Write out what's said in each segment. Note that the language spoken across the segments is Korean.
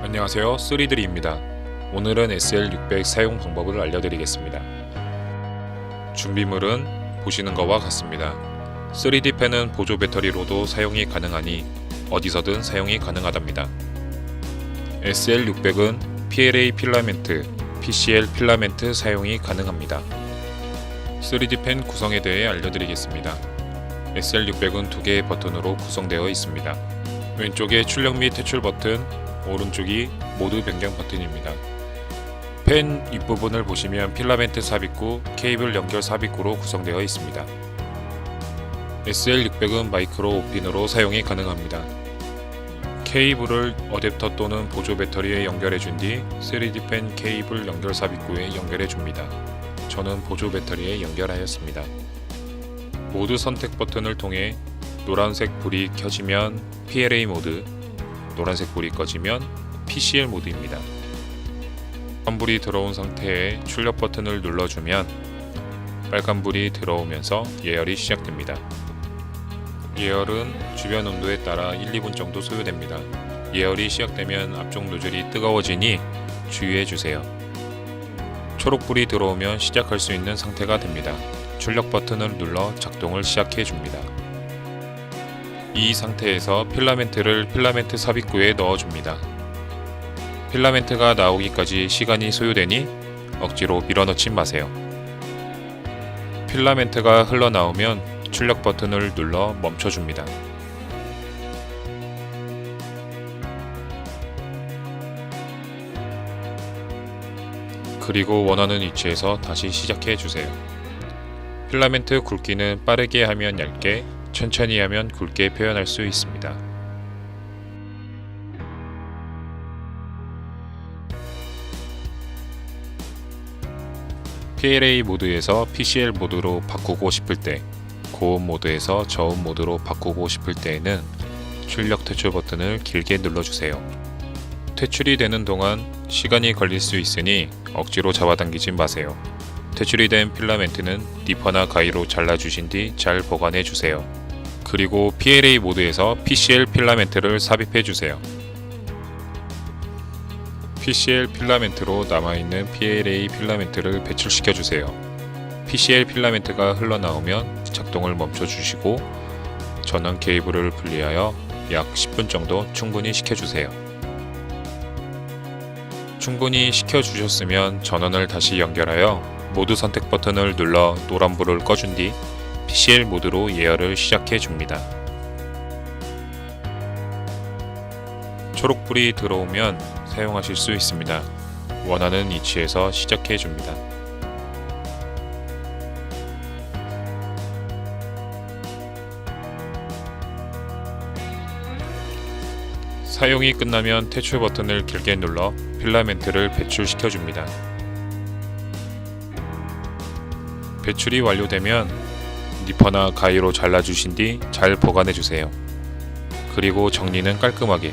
안녕하세요. 쓰리드리입니다. 오늘은 SL600 사용 방법을 알려드리겠습니다. 준비물은 보시는 것과 같습니다. 3D 펜은 보조 배터리로도 사용이 가능하니 어디서든 사용이 가능하답니다. SL600은 PLA 필라멘트, PCL 필라멘트 사용이 가능합니다. 3D 펜 구성에 대해 알려드리겠습니다. SL600은 두 개의 버튼으로 구성되어 있습니다. 왼쪽에 출력 및 퇴출 버튼, 오른쪽이 모드 변경 버튼입니다. 펜 윗부분을 보시면 필라멘트 삽입구, 케이블 연결 삽입구로 구성되어 있습니다. SL600은 마이크로 오핀으로 사용이 가능합니다. 케이블을 어댑터 또는 보조 배터리에 연결해 준 뒤 3D 펜 케이블 연결 삽입구에 연결해 줍니다. 저는 보조 배터리에 연결하였습니다. 모드 선택 버튼을 통해 노란색 불이 켜지면 PLA 모드, 노란색 불이 꺼지면 PCL 모드입니다. 빨간불이 들어온 상태에 출력 버튼을 눌러주면 빨간불이 들어오면서 예열이 시작됩니다. 예열은 주변 온도에 따라 1, 2분 정도 소요됩니다. 예열이 시작되면 앞쪽 노즐이 뜨거워지니 주의해 주세요. 초록불이 들어오면 시작할 수 있는 상태가 됩니다. 출력 버튼을 눌러 작동을 시작해 줍니다. 이 상태에서 필라멘트를 필라멘트 삽입구에 넣어줍니다. 필라멘트가 나오기까지 시간이 소요되니 억지로 밀어넣지 마세요. 필라멘트가 흘러나오면 출력 버튼을 눌러 멈춰줍니다. 그리고 원하는 위치에서 다시 시작해 주세요. 필라멘트 굵기는 빠르게 하면 얇게, 천천히 하면 굵게 표현할 수 있습니다. PLA 모드에서 PCL 모드로 바꾸고 싶을 때, 고음 모드에서 저음 모드로 바꾸고 싶을 때에는 출력 퇴출 버튼을 길게 눌러주세요. 퇴출이 되는 동안 시간이 걸릴 수 있으니 억지로 잡아당기지 마세요. 퇴출이 된 필라멘트는 니퍼나 가위로 잘라주신 뒤 잘 보관해 주세요. 그리고 PLA 모드에서 PCL 필라멘트를 삽입해 주세요. PCL 필라멘트로 남아있는 PLA 필라멘트를 배출시켜 주세요. PCL 필라멘트가 흘러나오면 작동을 멈춰 주시고 전원 케이블을 분리하여 약 10분 정도 충분히 식혀주세요. 충분히 식혀주셨으면 전원을 다시 연결하여 모드 선택 버튼을 눌러 노란불을 꺼준 뒤 PCL 모드로 예열을 시작해 줍니다. 초록불이 들어오면 사용하실 수 있습니다. 원하는 위치에서 시작해 줍니다. 사용이 끝나면 퇴출 버튼을 길게 눌러 필라멘트를 배출시켜 줍니다. 배출이 완료되면 니퍼나 가위로 잘라주신 뒤 잘 보관해 주세요. 그리고 정리는 깔끔하게.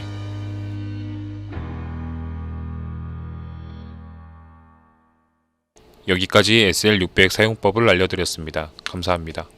여기까지 SL600 사용법을 알려드렸습니다. 감사합니다.